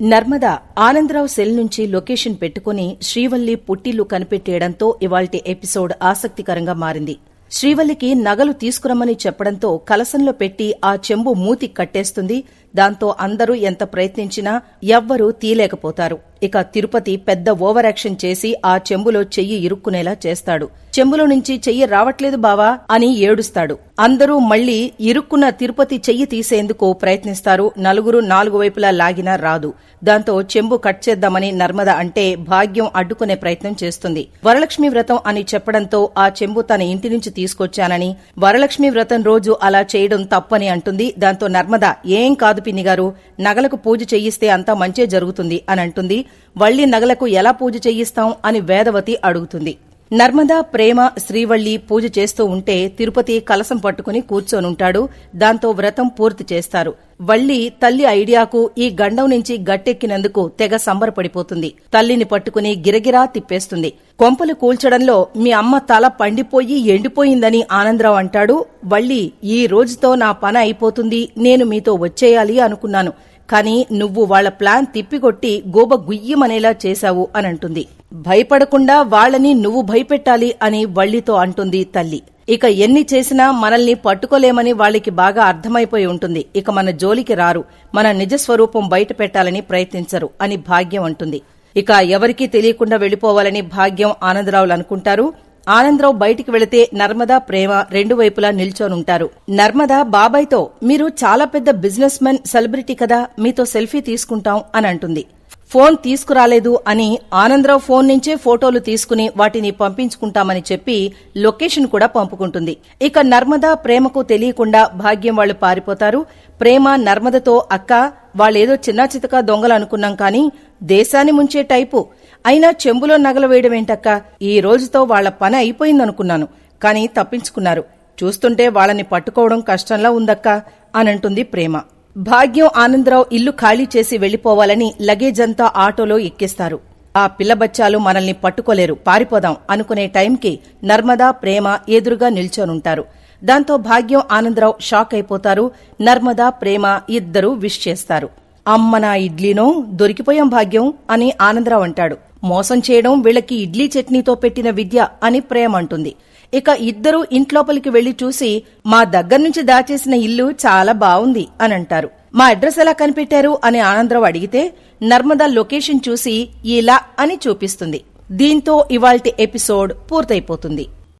Narmada Anandarao cell నుంచి location పెట్టుకుని శ్రీవల్లి పుట్టిల్లు కనిపెట్టేయడంతో ఇవాల్టి ఎపిసోడ్ ఆసక్తికరంగా మారింది. శ్రీవల్లికి నగలు తీసుకురమ్మని చెప్పడంతో కలసంలో పెట్టి ఆ చెంబు మూతి కట్టేస్తుంది దాంతో అందరూ ఎంత ప్రయత్నించినా ఎవ్వరూ తీలేకపోతారు ఇక తిరుపతి పెద్ద ఓవర్ యాక్షన్ చేసి ఆ చెంబులో చెయ్యి ఇరుక్కునేలా చేస్తాడు. చెంబులో నుంచి చెయ్యి రావట్లేదు బావా అని ఏడుస్తాడు. అందరూ మళ్ళీ ఇరుక్కున్న తిరుపతి చెయ్యి తీసేందుకు ప్రయత్నిస్తారు. నలుగురు నాలుగు వైపులా లాగినా రాదు. దాంతో చెంబు కట్ చేద్దామని నర్మద అంటే భాగ్యం అడ్డుకునే ప్రయత్నం చేస్తుంది. వరలక్ష్మి వ్రతం అని చెప్పడంతో ఆ చెంబు తన ఇంటి నుంచి తీసుకొచ్చానని వరలక్ష్మి వ్రతం రోజు అలా చేయడం తప్పని అంటుంది. దాంతో నర్మద ఏం కాదు పిన్ని గారు. నగలకు పూజ చెయ్యిస్తే అంతా మంచే జరుగుతుంది అని అంటుంది. వళ్ళి నగలకు ఎలా పూజ చెయ్యిస్తాం అని వేదవతి అడుగుతుంది. నర్మదా ప్రేమ శ్రీవల్లి పూజ చేస్తూ ఉంటే తిరుపతి కలసం పట్టుకుని కూర్చోనుంటాడు. దాంతో వ్రతం పూర్తి చేస్తారు. వల్లి తల్లి ఐడియాకు ఈ గండం నుంచి గట్టెక్కినందుకు తెగ సంబరపడిపోతుంది. తల్లిని పట్టుకుని గిరగిరా తిప్పేస్తుంది. కొంపలు కూల్చడంలో మీ అమ్మ తల పండిపోయి ఎండిపోయిందని ఆనందరావు అంటాడు. వల్లి ఈ రోజుతో నా పని అయిపోతుంది నేను మీతో వచ్చేయాలి అనుకున్నాను. కాని నువ్వు వాళ్ళ ప్లాన్ తిప్పికొట్టి గోబ గుయ్యమనేలా చేశావు అని అంటుంది భయపడకుండా వాళ్ళని నువ్వు భయపెట్టాలి అని వళ్ళితో అంటుంది తల్లి. ఇక ఎన్ని చేసినా మనల్ని పట్టుకోలేమని వాళ్ళకి బాగా అర్థమైపోయి ఉంటుంది. ఇక మన జోలికి రారు. మన నిజస్వరూపం బయట పెట్టాలని ప్రయత్నించరు అని భాగ్యం అంటుంది. ఇక ఎవరికీ తెలియకుండా వెళ్ళిపోవాలని భాగ్యం ఆనందరావులు అనుకుంటారు. ఆనందరావు బయటికి వెళితే నర్మదా ప్రేమ రెండు వైపులా నిల్చోనుంటారు. నర్మదా బాబాయ్తో మీరు చాలా పెద్ద బిజినెస్ మెన్ సెలబ్రిటీ కదా మీతో సెల్ఫీ తీసుకుంటాం అని అంటుంది. ఫోన్ తీసుకురాలేదు అని ఆనందరావు ఫోన్ నుంచే ఫోటోలు తీసుకుని వాటిని పంపించుకుంటామని చెప్పి లొకేషన్ కూడా పంపుకుంటుంది. ఇక నర్మదా ప్రేమకు తెలియకుండా భాగ్యం వాళ్ళు పారిపోతారు. ప్రేమ నర్మదతో అక్క వాళ్ళేదో చిన్నా చితక దొంగలు అనుకున్నాం కానీ దేశాన్ని ముంచే టైపు. అయినా చెంబులో నగలు వేయడమేంటక్క ఈ రోజుతో వాళ్ళ పని అయిపోయిందనుకున్నాను కానీ తప్పించుకున్నారు. చూస్తుంటే వాళ్ళని పట్టుకోవడం కష్టంలా ఉందక్క అనంటుంది ప్రేమ. భాగ్యం ఆనందరావు ఇల్లు ఖాళీ చేసి వెళ్ళిపోవాలని లగేజ్ అంతా ఆటోలో ఎక్కిస్తారు. ఆ పిల్లబచ్చాలు మనల్ని పట్టుకోలేరు. పారిపోదాం అనుకునే టైంకి నర్మదా ప్రేమ ఎదురుగా నిల్చోనుంటారు. దాంతో భాగ్యం ఆనందరావు షాక్ అయిపోతారు. నర్మదా ప్రేమ ఇద్దరూ విష్ చేస్తారు. అమ్మ నా ఇడ్లీనో దొరికిపోయాం భాగ్యం అని ఆనందరావు అంటాడు. మోసం చేయడం వీళ్ళకి ఇడ్లీ చట్నీతో పెట్టిన విద్య అని ప్రేమ అంటుంది ఇక ఇద్దరూ ఇంట్లోపలికి వెళ్ళి చూసి మా దగ్గర నుంచి దాచేసిన ఇల్లు చాలా బావుంది అని అంటారు మా అడ్రస్ ఎలా కనిపెట్టారు అని ఆనందరావు అడిగితే నర్మదా లొకేషన్ చూసి ఇలా అని చూపిస్తుంది. దీంతో ఇవాల్టి ఎపిసోడ్ పూర్తయిపోతుంది.